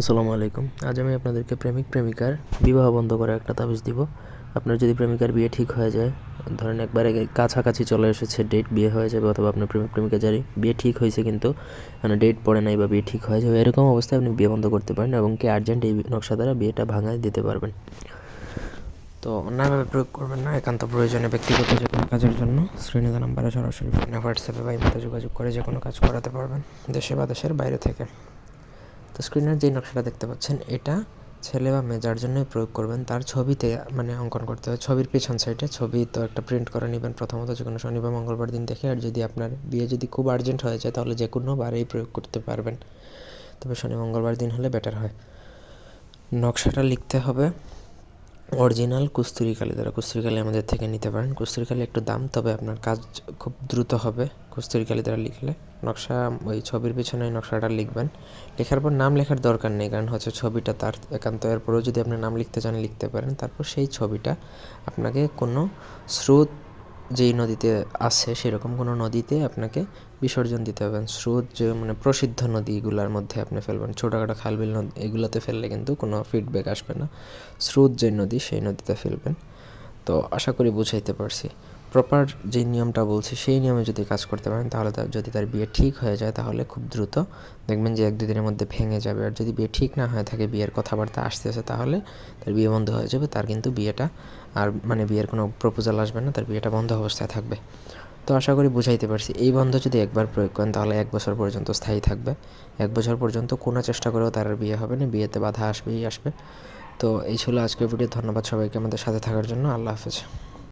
আসসালামু আলাইকুম। আজ আমি আপনাদেরকে প্রেমিক প্রেমিকার বিবাহ বন্ধ করার একটা তাবিজ দিব। আপনার যদি প্রেমিকার বিয়ে ঠিক হয়ে যায়, ধরেন একবারে কাছাকাছি চলে এসেছে ডেট বিয়ে হয়ে যাবে অথবা আপনার প্রেমিক প্রেমিকা জারি, বিয়ে ঠিক হয়েছে কিন্তু মানে ডেট পড়ে নাই বা বিয়ে ঠিক হয়ে যাবে, এরকম অবস্থায় আপনি বিয়ে বন্ধ করতে পারেন এবং কি আর্জেন্ট এই নকশা দ্বারা বিয়েটা ভাঙায় দিতে পারবেন। তো অন্যায়ভাবে প্রয়োগ করবেন না, একান্ত প্রয়োজনে ব্যক্তিগত যে কোনো কাজের জন্য। শ্রেণীতে নাম্বারে সরাসরি ফোনে হোয়াটসঅ্যাপে বা ইমেতে যোগাযোগ করে যে কোনো কাজ করাতে পারবেন, দেশে বা দেশের বাইরে থেকে। তো স্ক্রিনের যে নকশাটা দেখতে পাচ্ছেন, এটা ছেলে বা মেয়ে যার জন্যই প্রয়োগ করবেন, তার ছবিতে মানে অঙ্কন করতে হবে। ছবির পেছন সাইডে ছবি তো একটা প্রিন্ট করে নেবেন প্রথমত যে কোনো শনি বা মঙ্গলবার দিন দেখে, আর যদি আপনার বিয়ে যদি খুব আর্জেন্ট হয়ে যায়, তাহলে যে কোনো বারেই প্রয়োগ করতে পারবেন। তবে শনি মঙ্গলবার দিন হলে বেটার হয়। নকশাটা লিখতে হবে। অরিজিনাল কুস্তুরি কালি দ্বারা কুস্তুরি কালি আমাদের থেকে নিতে পারেন। কুস্তুরি কালি একটু দাম, তবে আপনার কাজ খুব দ্রুত হবে। কুস্তুরি কালি দ্বারা লিখলে, নকশা ওই ছবির পিছনে নকশাটা লিখবেন। লেখার পর নাম লেখার দরকার নেই, কারণ হচ্ছে ছবিটা তার একান্ত। এরপরেও যদি আপনি নাম লিখতে চান, লিখতে পারেন। তারপর সেই ছবিটা আপনাকে কোনো স্রোত যেই নদীতে আছে সেরকম কোনো নদীতে আপনাকে বিসর্জন দিতে হবে। স্রোত যে মানে প্রসিদ্ধ নদীগুলোর মধ্যে আপনি ফেলবেন, ছোটোখাটো খালবিল নদী, এগুলোতে ফেললে কিন্তু কোনো ফিডব্যাক আসবে না। স্রোত যে নদী, সেই নদীতে ফেলবেন। তো আশা করি বুঝাইতে পারছি। প্রপার যে নিয়মটা বলছি, সেই নিয়মে যদি কাজ করতে পারেন, তাহলে তার যদি তার বিয়ে ঠিক হয়ে যায়, তাহলে খুব দ্রুত দেখবেন যে এক দুদিনের মধ্যে ভেঙে যাবে। আর যদি বিয়ে ঠিক না হয়ে থাকে, বিয়ের কথাবার্তা আসতেছে তাহলে তার বিয়ে বন্ধ হয়ে যাবে, তার কিন্তু বিয়েটা আর মানে বিয়ের কোনো প্রপোজাল আসবে না, তার বিয়েটা বন্ধ অবস্থায় থাকবে। তো আশা করি বুঝাইতে পারছি। এই বন্ধ যদি একবার প্রয়োগ করেন, তাহলে এক বছর পর্যন্ত স্থায়ী থাকবে। এক বছর পর্যন্ত কোনো চেষ্টা করেও তার বিয়ে হবে না, বিয়েতে বাধা আসবেই আসবে। তো এই ছিল আজকের ভিডিও। ধন্যবাদ সবাইকে আমাদের সাথে থাকার জন্য। আল্লাহ হাফেজ।